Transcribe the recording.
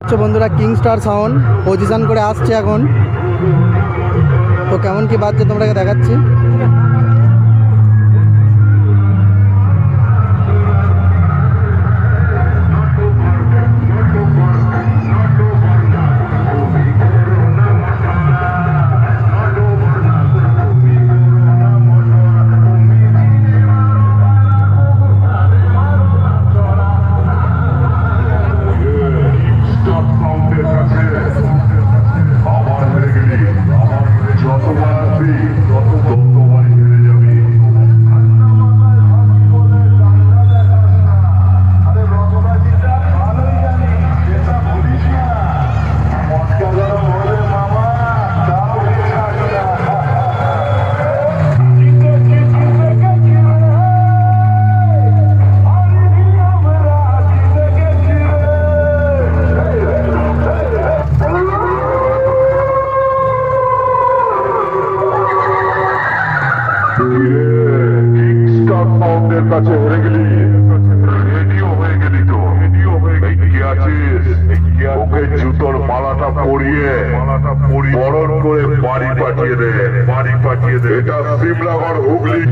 বন্ধুরা king star sound position করে আসছে এখন। তো কেমন কি বাজছে তোমরা দেখাচ্ছি। স্টার সাউন্ডের কাছে হেরে গেলি। রেডিও হয়ে গেলি তো। রেডিও হয়ে গেলি আছিস। ওকে জুতোর মালাটা পরিয়ে মালাটা পরিয়ে বরণ করে বাড়ি পাঠিয়ে দে। বাড়ি পাঠিয়ে দে। এটা সিমলাগড় হুগলি।